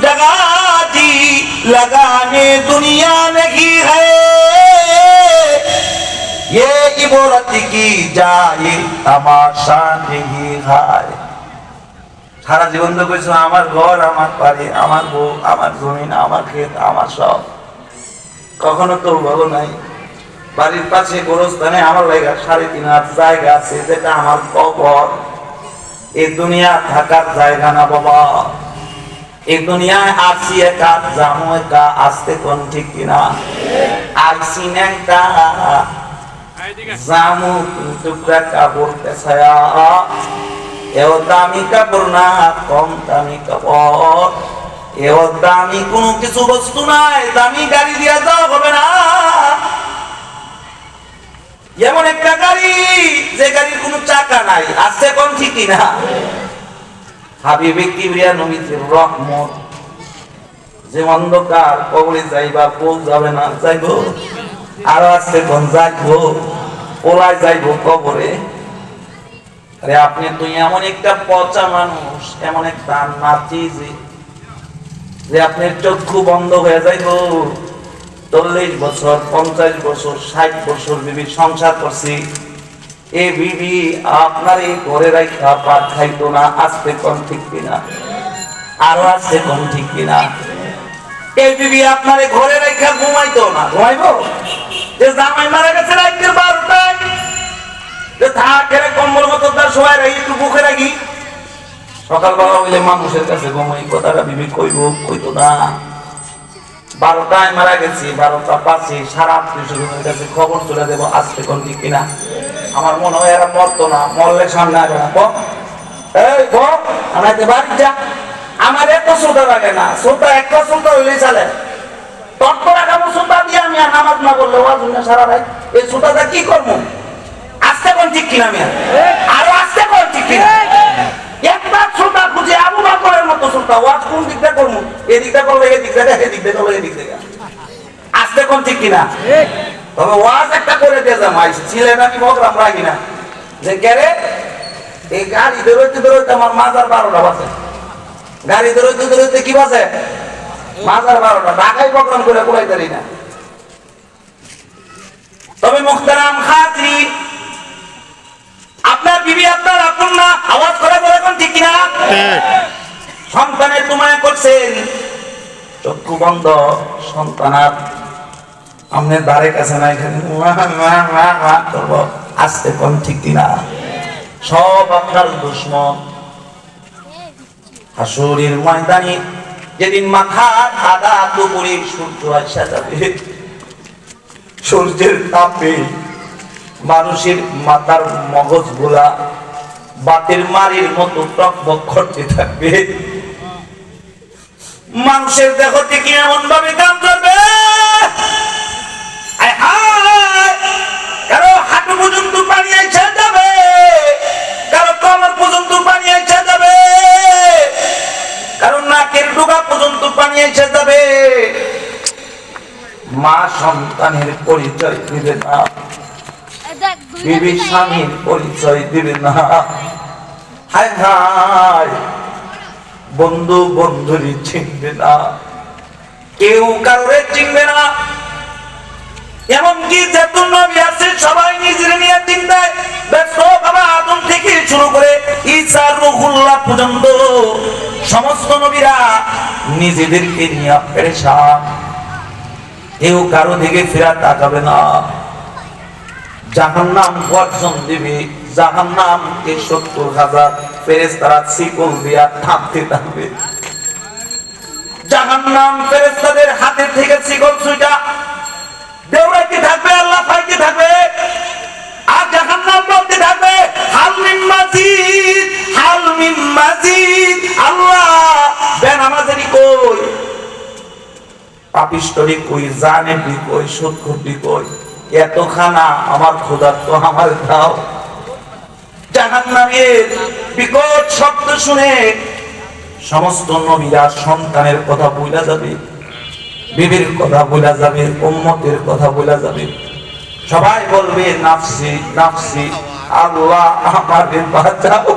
जगह जी लगाने दुनिया नहीं है ये इबरत की जाए तमाशा नहीं है সারা জীবন তো কইছো আমার ঘর আমার বাড়ি আমার বউ আমার জমিন আমার ক্ষেত আমার সব কখনো তো ভালো নাই বাড়ির পাশে গোরস্থানে আমার লাগা সাড়ে তিন হাত জায়গা আছে যেটা আমার কবর এই দুনিয়া থাকার জায়গা না বাবা এই দুনিয়ায় আসি একা জামু একা, আসতে কোন ঠিক কিনা? আইসি ন্যাংটা। জামু টুকরা কাপড় পেছায়া। এও দামি কাপড় না, কম দামি কাপড়। এও দামি কোনো কিছু বস্তু নাই, দামি গাড়ি দিয়া যাওয়া হবে না। যেমন একটা গাড়ি, যে গাড়ির কোনো চাকা নাই আসছে কোন ঠিকই না হাবিবে কিবরিয়া রহমত। যে অন্ধকার কবরে যাইবা পোল যাবে না, যাইবো। কোন যাইবো? পোলায় যাইবো কবরে? আরে আপনি তো এমন একটা পচা মানুষ, এমন একটা নাচি যে যে আপনার চক্ষু বন্ধ হয়ে যাইব। চল্লিশ বছর, পঞ্চাশ বছর, ষাট বছর বিবি সংসার করছি। এ বিবি, আপনার এই ঘরে রাখা পাট খাইতো না আসতে কম ঠিক কিনা? আরও আসতে কম ঠিক কিনা? এই বিবি, আপনার এই ঘরে রাখা ঘুমাইতো না, ঘুমাইবো? যে জামাই মারা গেছে রাইতে বারোটায়, যে থাকে রে কম্বল মতো তার সবাই রাখি, একটু বুকে রাখি। সকালবেলা হইলে মানুষের কাছে ঘুমাই, কথাটা বিবি কইব, কইতো না। বারোটায় মারা গেছি, বারোটা পাঁচে সারা আত্মীয় কাছে খবর চলে দেবো আসতে কোন ঠিক কিনা। আমার মনে হয় এরা মরতো না, মরলে সামনে না। এই আমার এত লাগে না একটা শ্রোতা হইলেই চলে। তৎপরা খাব শ্রোতা দিয়ে আমি আর নামাজ না করলে ওয়াজ সারা রাত। এই কি করব? আসতে কোন ঠিক কিনা আমি ওয়াজ কোন দিকটা করব। এদিকটা করলে এদিক থেকে এদিকটা করলে এদিক থেকে আসতে কোন ঠিক কিনা? তবে ওয়াজ একটা করে দিয়ে আইস ছিলেন আমি বকরাম রাখি না। যে কেরে এই গাড়ি আমার মাজার বারোটা বাজে। গাড়ি কি বাজে? মাজার বারোটা। ঢাকাই প্রোগ্রাম করে কোলাই পারি না। তবে মুখতারাম খাত্রি আপনার বিবি আপনার আপন না আওয়াজ করে বলে কোন ঠিক কিনা? করছেন চক্ষু বন্ধ সন্তানার আপনার দ্বারে কাছে না এখানে আসতে কোন ঠিক কিনা? সব আপনার দুশ্মন। হাসুরির ময়দানে যেদিন মাথা আদা দুপুরে সূর্য আসা যাবে। সূর্যের তাপে মানুষের মাথার মগজগুলা বাতের মারির মতো টকবক করতে থাকবে। মানুষের দেহ থেকে এমন ভাবে কাম করবে কারও হাঁটু পর্যন্ত পানি এসে যাবে। কারও কমর পর্যন্ত পানি এসে যাবে। কারও নাকের ডুগা পর্যন্ত পানি এসে যাবে। মা সন্তানের পরিচয় দিবে না। বিবি স্বামীর পরিচয় দিবে না। হায় হায় বন্ধু বন্ধুরই চিনবে না। কেউ কারোরে চিনবে না। এমনকি সবাই নিজের নিয়ে চিন্তায় থেকে শুরু করে পর্যন্ত সমস্ত নবীরা নিয়ে কেউ কারও দিকে ফেরা তাকাবে না। জাহান নামকে সত্তর হাজার ফেরেস তারা শিকল দিয়া থামতে জাহান নাম ফেরেস্তাদের হাতে থেকে শিকল সুইটা দেউড়াইতে থাকবে, আল্লাহ পাইতে থাকবে, আর জাহান নাম বলতে থাকবে, হাল মিন মাজিদ, হাল মিন মাজিদ, আল্লাহ বেনামাজেরই কই পাপিষ্টরি কই কই এত খানা আমার খোদার তো আমার দাও। জাহান্নামের বিকট শব্দ শুনে সমস্ত নবীরা সন্তানের কথা বইলা যাবে, বিবির কথা বইলা যাবে, উম্মতের কথা বইলা যাবে। সবাই বলবে, নাফসি নাফসি, আল্লাহ আমারে বাঁচাও।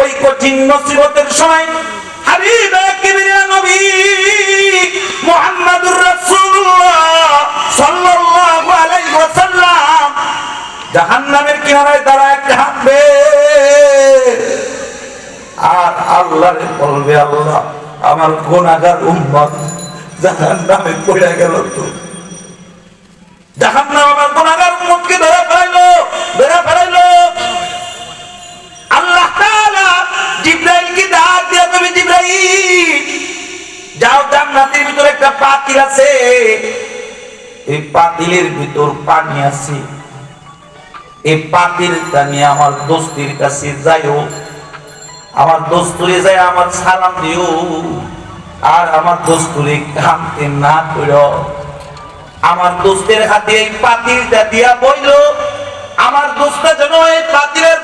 ওই কঠিন মুসিবতের সময় আল্লাহরে বলবে আল্লাহ, আমার গুনাহগার উম্মত জাহান্নামে পড়ে গেল তো। জাহান্নাম আমার গুনাহগার উম্মতকে ধরে ফেলাইলো ধরে ফেলাইলো। আল্লাহ তাআলা জিব্রাইলকে দিয়া তুমি জিব্রাইল, যাও জান্নাতের ভিতরে একটা পাতিল আছে। এই পাতিলের ভিতর পানি আছে। এই পাতিলটা নিয়ে আমার দোস্তির কাছে যাইও। আমার দোস্তুরে যায় আমার সালাম দিও। আর আমার দোস্তুরে কামতে না কর। আমার দোস্তের হাতে এই পাতিলটা দিয়া বইল। আমার দোস্তা যেন এই পাতিলের